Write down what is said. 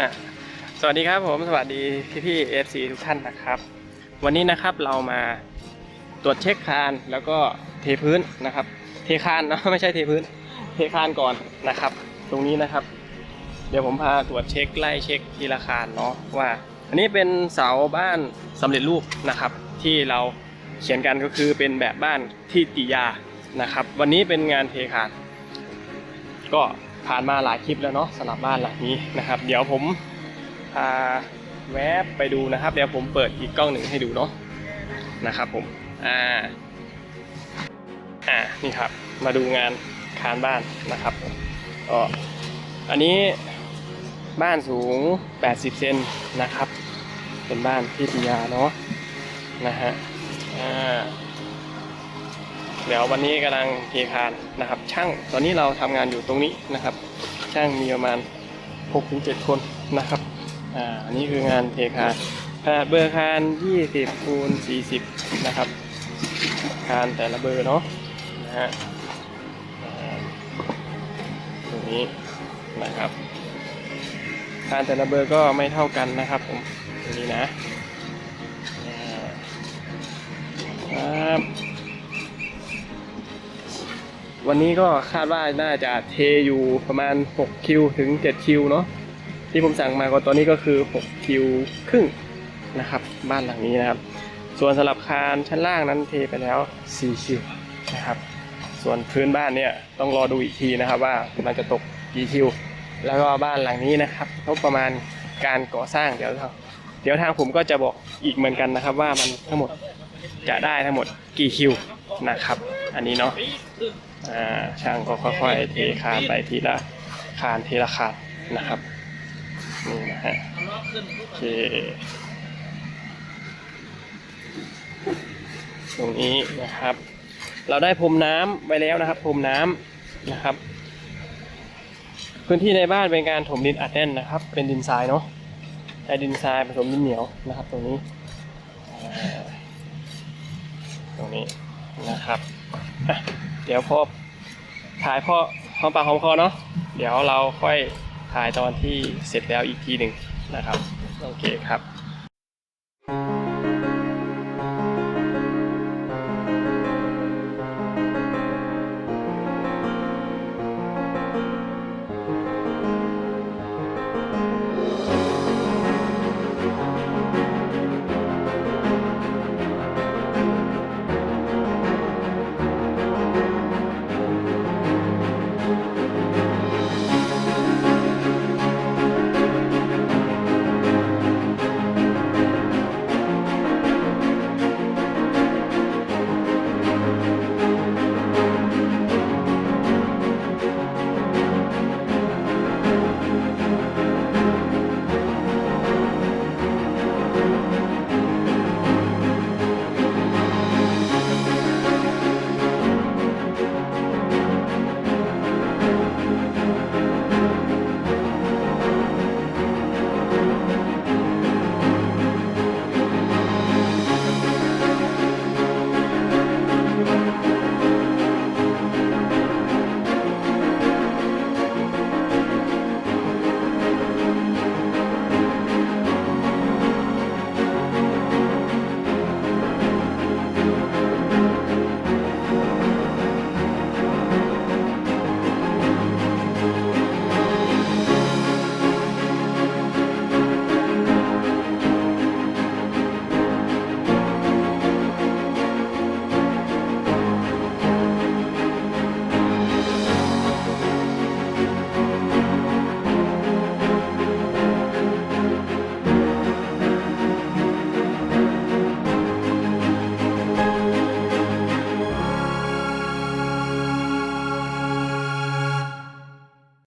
อะสวัสดีครับผมสวัสดีพี่พี่เอฟซีทุกท่านนะครับ วันนี้นะครับเรามาตรวจเช็คคานแล้วก็เทพื้นนะครับ เทคานเนาะไม่ใช่เทพื้น เทคานก่อนนะครับ ตรงนี้นะครับ เดี๋ยวผมพาตรวจเช็คไล่เช็คทีละคานเนาะว่า อันนี้เป็นเสาบ้านสำเร็จรูปนะครับ ที่เราเขียนกันก็คือเป็นแบบบ้านที่ติยานะครับ วันนี้เป็นงานเทคาน ก็ ผ่านมาหลายคลิปแล้วเนาะสำหรับบ้านหลังนี้นะครับ เดี๋ยวผมพาแวบไปดูนะครับ เดี๋ยวผมเปิดอีกกล้องหนึ่งให้ดูเนาะนะครับผมอ่าอ่านี่ครับมาดูงานคานบ้านนะครับก็อันนี้บ้านสูง 80 เซนนะครับ เป็นบ้านที่ปิยาเนาะนะฮะอ่า เดี๋ยววันนี้กำลังเทคานนะครับ ช่างตอนนี้เราทำงานอยู่ตรงนี้นะครับ ช่างมีประมาณ6-7คนนะครับอ่าอันนี้คืองานเทคานขนาดเบอร์คาน20คูณ40 นะครับ คานแต่ละเบอร์เนาะนะฮะตรงนี้นะครับ คานแต่ละเบอร์ก็ไม่เท่ากันนะครับผมตรงนี้นะครับ วันนี้ก็คาดว่าน่าจะเทอยู่ประมาณ 6 คิวถึง 7 คิวเนาะที่ผมสั่งมาก็ตอนนี้ก็คือ 6 คิวครึ่งนะครับ บ้านหลังนี้นะครับ ส่วนสำหรับคานชั้นล่างนั้นเทไปแล้ว 4 คิวนะครับ ส่วนพื้นบ้านเนี่ยต้องรอดูอีกทีนะครับว่ามันจะตกกี่คิว แล้วก็บ้านหลังนี้นะครับงบประมาณการก่อสร้างเดี๋ยวเราเดี๋ยวทางผมก็จะบอกอีกเหมือนกันนะครับ ว่ามันทั้งหมดจะได้ทั้งหมดกี่คิวนะครับ อันนี้เนาะ ช่างก็ค่อยๆเทคานไปทีละคานทีละคานนะครับนี่นะฮะโอเคตรงนี้นะครับ เราได้พรมน้ำไว้แล้วนะครับพรมน้ำนะครับ พื้นที่ในบ้านเป็นการถมดินอัดแน่นนะครับ เป็นดินทรายเนาะใช้ดินทรายผสมดินเหนียวนะครับ ตรงนี้ตรงนี้นะครับอะ เดี๋ยวพอถ่ายพ่อหอมปากหอมคอเนาะเดี๋ยวเราค่อยถ่ายตอนที่เสร็จแล้วอีกทีหนึ่งนะครับ โอเคครับ